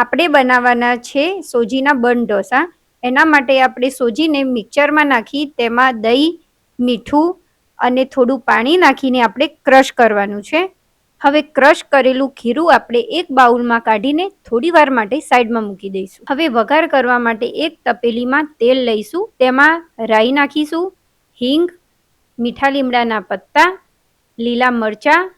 આપણે બનાવવાના છે સોજીના બન ઢોસા. એના માટે આપણે સોજીને મિક્સરમાં નાખી, તેમાં દહીં, મીઠું અને થોડું પાણી નાખીને આપણે ક્રશ કરવાનું છે. હવે ક્રશ કરેલું ખીરું આપણે એક બાઉલમાં કાઢીને થોડી વાર માટે સાઈડમાં મૂકી દઈશું. હવે વઘાર કરવા માટે એક તપેલીમાં તેલ લઈશું. તેમાં રાઈ નાખીશું, હિંગ, મીઠા લીમડાના પત્તા, લીલા મરચાં,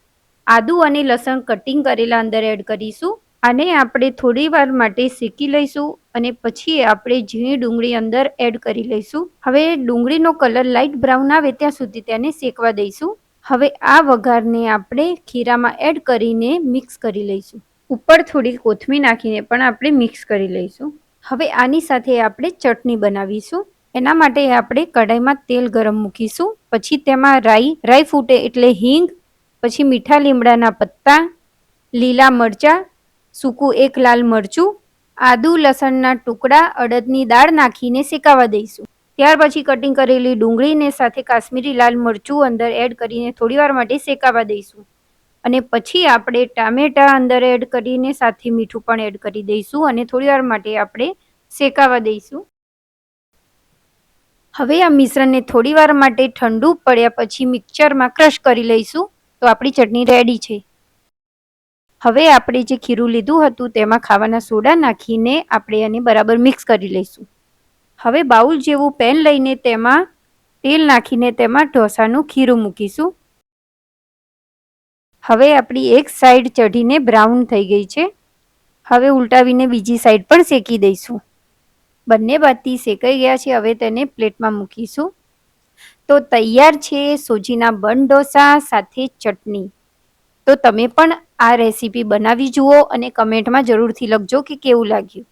આદુ અને લસણ કટિંગ કરેલા અંદર એડ કરીશું. આને આપણે થોડી વાર માટે શેકી લઈશું અને પછી આપણે ઝીણી ડુંગળી અંદર એડ કરી લઈશું. હવે ડુંગળીનો કલર લાઇટ બ્રાઉન આવે ત્યાં સુધી તેને શેકવા દઈશું. હવે આ વઘારને આપણે ખીરામાં એડ કરીને મિક્સ કરી લઈશું. ઉપર થોડી કોથમી નાખીને પણ આપણે મિક્સ કરી લઈશું. હવે આની સાથે આપણે ચટણી બનાવીશું. એના માટે આપણે કઢાઈમાં તેલ ગરમ મૂકીશું. પછી તેમાં રાઈ રાઈ ફૂટે એટલે હિંગ, પછી મીઠા લીમડાના પત્તા, લીલા મરચાં સૂકું એક લાલ મરચું, આદુ લસણના ટુકડા, અડદની દાળ નાખીને શેકાવા દઈશું. ત્યાર પછી કટિંગ કરેલી ડુંગળીને સાથે કાશ્મીરી લાલ મરચું અંદર એડ કરીને થોડીવાર માટે શેકાવા દઈશું. અને પછી આપણે ટામેટા અંદર એડ કરીને સાથે મીઠું પણ એડ કરી દઈશું અને થોડીવાર માટે આપણે શેકાવા દઈશું. હવે આ મિશ્રણને થોડીવાર માટે ઠંડુ પડ્યા પછી મિક્સરમાં ક્રશ કરી લઈશું. તો આપણી ચટણી રેડી છે. હવે આપણે જે ખીરું લીધું હતું તેમાં ખાવાના સોડા નાખીને આપણે એને બરાબર મિક્સ કરી લઈશું. હવે બાઉલ જેવું પેન લઈને તેમાં તેલ નાખીને તેમાં ઢોસાનું ખીરું મૂકીશું. હવે આપણી એક સાઈડ ચઢીને બ્રાઉન થઈ ગઈ છે. હવે ઉલટાવીને બીજી સાઈડ પણ શેકી દઈશું. બંને બાતી શેકાઈ ગયા છે, હવે તેને પ્લેટમાં મૂકીશું. તો તૈયાર છે સોજીના બન ઢોસા સાથે ચટણી. તો તમે પણ આ રેસીપી બનાવી જુઓ અને કમેન્ટમાં જરૂરથી લખજો કે કેવું લાગ્યું.